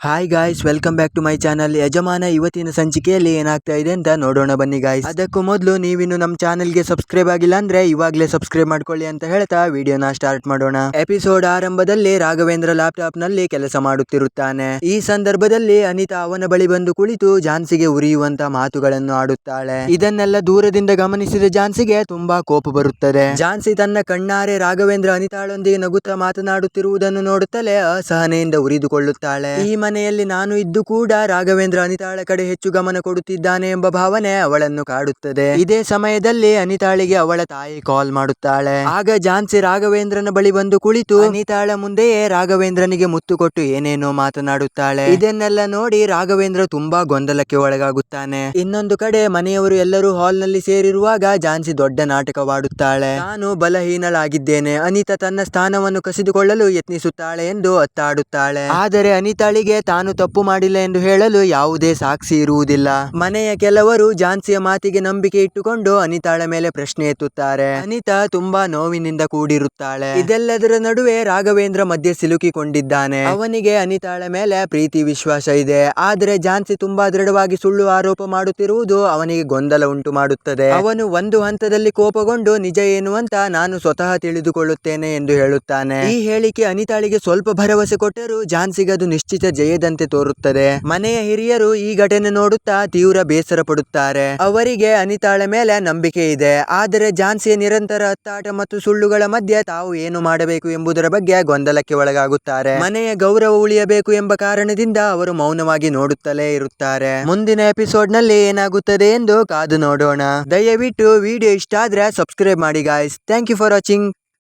Hi guys welcome back to my channel ಯಜಮಾನ ಇವತ್ತಿನ ಸಂಚಿಕೆಯಲ್ಲಿ ಏನಾಗ್ತಾ ಇದೆ ಅಂತ ನೋಡೋಣ ಬನ್ನಿ ಗಾಯ್ಸ್ ಅದಕ್ಕೂ ಮೊದಲು ನೀವಿನ್ನು ನಮ್ಮ ಚಾನಲ್ಗೆ ಸಬ್ಸ್ಕ್ರೈಬ್ ಆಗಿಲ್ಲ ಅಂದ್ರೆ ಇವಾಗಲೇ ಸಬ್ಸ್ಕ್ರೈಬ್ ಮಾಡ್ಕೊಳ್ಳಿ ಅಂತ ಹೇಳ್ತಾ ವಿಡಿಯೋನ ಸ್ಟಾರ್ಟ್ ಮಾಡೋಣ. ಎಪಿಸೋಡ್ ಆರಂಭದಲ್ಲಿ ರಾಘವೇಂದ್ರ ಲ್ಯಾಪ್ಟಾಪ್ನಲ್ಲಿ ಕೆಲಸ ಮಾಡುತ್ತಿರುತ್ತಾನೆ. ಈ ಸಂದರ್ಭದಲ್ಲಿ ಅನಿತಾ ಅವನ ಬಳಿ ಬಂದು ಕುಳಿತು ಜಾನ್ಸಿಗೆ ಉರಿಯುವಂತ ಮಾತುಗಳನ್ನು ಆಡುತ್ತಾಳೆ. ಇದನ್ನೆಲ್ಲ ದೂರದಿಂದ ಗಮನಿಸಿದ ಜಾನ್ಸಿಗೆ ತುಂಬಾ ಕೋಪ ಬರುತ್ತದೆ. ಜಾನ್ಸಿ ತನ್ನ ಕಣ್ಣಾರೆ ರಾಘವೇಂದ್ರ ಅನಿತಾಳೊಂದಿಗೆ ನಗುತ್ತಾ ಮಾತನಾಡುತ್ತಿರುವುದನ್ನು ನೋಡುತ್ತಲೇ ಅಸಹನೆಯಿಂದ ಉರಿದುಕೊಳ್ಳುತ್ತಾಳೆ. ಈ ಮನೆಯಲ್ಲಿ ನಾನು ಇದ್ದು ಕೂಡ ರಾಘವೇಂದ್ರ ಅನಿತಾಳ ಕಡೆ ಹೆಚ್ಚು ಗಮನ ಕೊಡುತ್ತಿದ್ದಾನೆ ಎಂಬ ಭಾವನೆ ಅವಳನ್ನು ಕಾಡುತ್ತದೆ. ಇದೇ ಸಮಯದಲ್ಲಿ ಅನಿತಾಳಿಗೆ ಅವಳ ತಾಯಿ ಕಾಲ್ ಮಾಡುತ್ತಾಳೆ. ಆಗ ಜಾನ್ಸಿ ರಾಘವೇಂದ್ರನ ಬಳಿ ಬಂದು ಕುಳಿತು ಅನಿತಾಳ ಮುಂದೆಯೇ ರಾಘವೇಂದ್ರನಿಗೆ ಮುತ್ತು ಕೊಟ್ಟು ಏನೇನೋ ಮಾತನಾಡುತ್ತಾಳೆ. ಇದನ್ನೆಲ್ಲ ನೋಡಿ ರಾಘವೇಂದ್ರ ತುಂಬಾ ಗೊಂದಲಕ್ಕೆ ಒಳಗಾಗುತ್ತಾನೆ. ಇನ್ನೊಂದು ಕಡೆ ಮನೆಯವರು ಎಲ್ಲರೂ ಹಾಲ್ನಲ್ಲಿ ಸೇರಿರುವಾಗ ಜಾನ್ಸಿ ದೊಡ್ಡ ನಾಟಕವಾಡುತ್ತಾಳೆ. ನಾನು ಬಲಹೀನಳಾಗಿದ್ದೇನೆ. ಅನಿತಾ ತನ್ನ ಸ್ಥಾನವನ್ನು ಕಸಿದುಕೊಳ್ಳಲು ಯತ್ನಿಸುತ್ತಾಳೆ ಎಂದು ಅತ್ತಾಡುತ್ತಾಳೆ. ಆದರೆ ಅನಿತಾಳಿಗೆ ತಾನು ತಪ್ಪು ಮಾಡಿಲ್ಲ ಎಂದು ಹೇಳಲು ಯಾವುದೇ ಸಾಕ್ಷಿ ಇರುವುದಿಲ್ಲ. ಮನೆಯ ಕೆಲವರು ಝಾನ್ಸಿಯ ಮಾತಿಗೆ ನಂಬಿಕೆ ಇಟ್ಟುಕೊಂಡು ಅನಿತಾಳ ಮೇಲೆ ಪ್ರಶ್ನೆ ಎತ್ತುತ್ತಾರೆ. ಅನಿತಾ ತುಂಬಾ ನೋವಿನಿಂದ ಕೂಡಿರುತ್ತಾಳೆ. ಇದೆಲ್ಲದರ ನಡುವೆ ರಾಘವೇಂದ್ರ ಮಧ್ಯೆ ಸಿಲುಕಿಕೊಂಡಿದ್ದಾನೆ. ಅವನಿಗೆ ಅನಿತಾಳ ಮೇಲೆ ಪ್ರೀತಿ ವಿಶ್ವಾಸ ಇದೆ. ಆದರೆ ಝಾನ್ಸಿ ತುಂಬಾ ದೃಢವಾಗಿ ಸುಳ್ಳು ಆರೋಪ ಮಾಡುತ್ತಿರುವುದು ಅವನಿಗೆ ಗೊಂದಲ ಉಂಟು ಮಾಡುತ್ತದೆ. ಅವನು ಒಂದು ಹಂತದಲ್ಲಿ ಕೋಪಗೊಂಡು, ನಿಜ ಏನು ಅಂತ ನಾನು ಸ್ವತಃ ತಿಳಿದುಕೊಳ್ಳುತ್ತೇನೆ ಎಂದು ಹೇಳುತ್ತಾನೆ. ಈ ಹೇಳಿಕೆ ಅನಿತಾಳಿಗೆ ಸ್ವಲ್ಪ ಭರವಸೆ ಕೊಟ್ಟರೂ ಝಾನ್ಸಿಗೆ ಅದು ನಿಶ್ಚಿತ ಜಯದಂತೆ ತೋರುತ್ತದೆ. ಮನೆಯ ಹಿರಿಯರು ಈ ಘಟನೆ ನೋಡುತ್ತಾ ತೀವ್ರ ಬೇಸರ ಪಡುತ್ತಾರೆ. ಅವರಿಗೆ ಅನಿತಾಳ ಮೇಲೆ ನಂಬಿಕೆ ಇದೆ. ಆದರೆ ಝಾನ್ಸಿಯ ನಿರಂತರ ಅತ್ತಾಟ ಮತ್ತು ಸುಳ್ಳುಗಳ ಮಧ್ಯೆ ತಾವು ಏನು ಮಾಡಬೇಕು ಎಂಬುದರ ಬಗ್ಗೆ ಗೊಂದಲಕ್ಕೆ ಒಳಗಾಗುತ್ತಾರೆ. ಮನೆಯ ಗೌರವ ಉಳಿಯಬೇಕು ಎಂಬ ಕಾರಣದಿಂದ ಅವರು ಮೌನವಾಗಿ ನೋಡುತ್ತಲೇ ಇರುತ್ತಾರೆ. ಮುಂದಿನ ಎಪಿಸೋಡ್ನಲ್ಲಿ ಏನಾಗುತ್ತದೆ ಎಂದು ಕಾದು ನೋಡೋಣ. ದಯವಿಟ್ಟು ವಿಡಿಯೋ ಇಷ್ಟ ಆದ್ರೆ ಸಬ್ಸ್ಕ್ರೈಬ್ ಮಾಡಿ guys thank you for watching